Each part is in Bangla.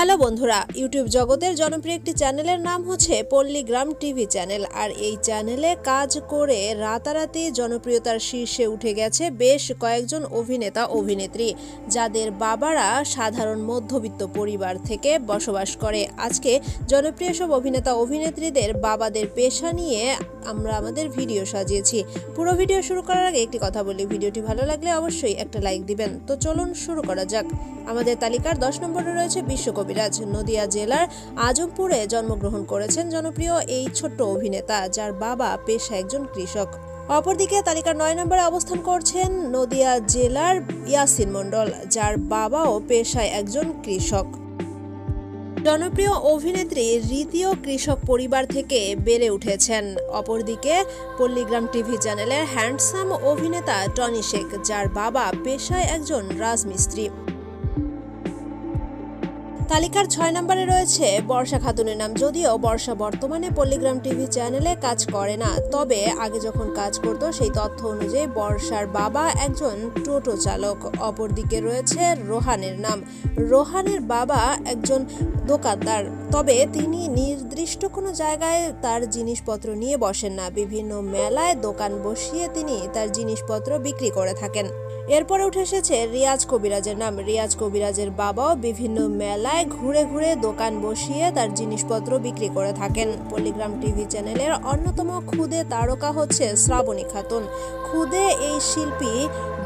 হ্যালো বন্ধুরা, ইউটিউব জগতের জনপ্রিয় একটি চ্যানেলের নাম হচ্ছে পল্লীগ্রাম টিভি চ্যানেল। আর এই চ্যানেলে কাজ করে রাতারাতি জনপ্রিয়তার শীর্ষে উঠে গেছে বেশ কয়েকজন অভিনেতা, অভিনেত্রী, যাদের বাবারা সাধারণ মধ্যবিত্ত পরিবার থেকে বসবাস করে। আজকে জনপ্রিয় সব অভিনেতা, অভিনেত্রীদের বাবাদের পেশা নিয়ে আমরা আমাদের ভিডিও সাজিয়েছি। পুরো ভিডিও শুরু করার আগে একটি কথা বলি, ভিডিওটি ভালো লাগলে অবশ্যই একটা লাইক দিবেন। তো চলুন শুরু করা যাক। আমাদের তালিকার দশ নম্বরে রয়েছে বিশ্বকবিরাজ নদিয়া জেলার আজমপুরে জন্মগ্রহণ করেছেন জনপ্রিয় এই ছোট্ট অভিনেতা, যার বাবা পেশা একজন কৃষক। অপরদিকে তালিকার নয় নম্বরে অবস্থান করছেন নদিয়া জেলার ইয়াসিন মণ্ডল, যার বাবাও পেশায় একজন কৃষক। জনপ্রিয় অভিনেত্রী রীতিও কৃষক পরিবার থেকে বেড়ে উঠেছেন। অপরদিকে পল্লীগ্রাম টিভি চ্যানেলের হ্যান্ডসাম অভিনেতা টনি শেখ, যার বাবা পেশায় একজন রাজমিস্ত্রি। তালিকার ছয় নম্বরে রয়েছে বর্ষা খাতুনের নাম। যদিও বর্ষা বর্তমানে পল্লিগ্রাম টিভি চ্যানেলে কাজ করে না, তবে আগে যখন কাজ করত, সেই তথ্য অনুযায়ী বর্ষার বাবা একজন টোটো চালক, অপরদিকে রয়েছে রোহানের নাম। রোহানের বাবা একজন দোকানদার, তবে তিনি নির্দিষ্ট কোনো জায়গায় তার জিনিসপত্র নিয়ে বসেন না। বিভিন্ন মেলায় দোকান বসিয়ে তিনি তার জিনিসপত্র বিক্রি করে থাকেন। এরপরে উঠে এসেছে রিয়াজ কবিরাজের নাম। রিয়াজ কবিরাজের বাবাও বিভিন্ন মেলায় ঘুরে ঘুরে দোকান বসিয়ে তার জিনিসপত্র বিক্রি করে থাকেন। পল্লিগ্রাম টিভি চ্যানেলের অন্যতম খুদে তারকা হচ্ছে শ্রাবণী খাতুন। খুদে এই শিল্পী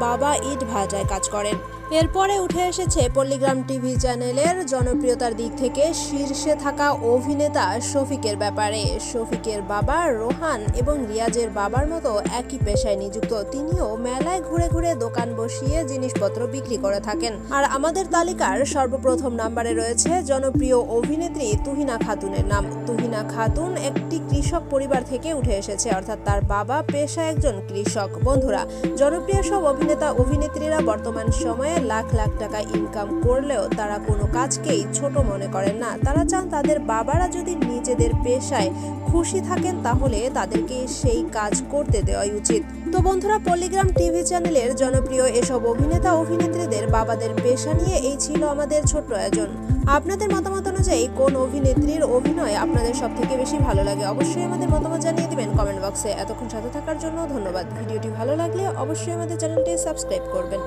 বাবা ইট ভাজায় কাজ করেন। এরপরে উঠে এসেছে পল্লিগ্রাম টিভি চ্যানেলের জনপ্রিয়তার দিক থেকে শীর্ষে থাকা অভিনেতা শফিকের ব্যাপারে। শফিকের বাবা রোহান এবং রিয়াজের বাবার মতো একই পেশায় নিযুক্ত। তিনিও মেলায় ঘুরে ঘুরে দোকান বসিয়ে জিনিসপত্র বিক্রি করে থাকেন। আর আমাদের তালিকার সর্বপ্রথম নাম্বারে রয়েছে জনপ্রিয় অভিনেত্রী তুহিনা খাতুনের নাম। তুহিনা খাতুন একটি কৃষক পরিবার থেকে উঠে এসেছে, অর্থাৎ তার বাবা পেশা একজন কৃষক। বন্ধুরা, জনপ্রিয় সব অভিনেতা অভিনেত্রীরা বর্তমান সময়ে লাখ লাখ টাকা ইনকাম করলেও তারা কোনো কাজকেই ছোট মনে করেন না। তারা চান তাদের বাবারা যদি নিজেদের পেশায় খুশি থাকেন তাহলে তাদেরকে সেই কাজ করতে দেওয়াই উচিত। তো বন্ধুরা পল্লীগ্রাম টিভি চ্যানেলের জনপ্রিয় এসব অভিনেতা, অভিনেত্রীদের বাবাদের পেশা নিয়ে এই ছিল আমাদের ছোট্ট আয়োজন। আপনাদের মতামত অনুযায়ী কোন অভিনেত্রীর অভিনয় আপনাদের সব থেকে বেশি ভালো লাগে অবশ্যই আমাদের মতামত জানিয়ে দিবেন কমেন্ট বক্সে এতক্ষণ সাথে থাকার জন্য ধন্যবাদ। ভিডিওটি ভালো লাগলে অবশ্যই আমাদের চ্যানেলটি সাবস্ক্রাইব করবেন।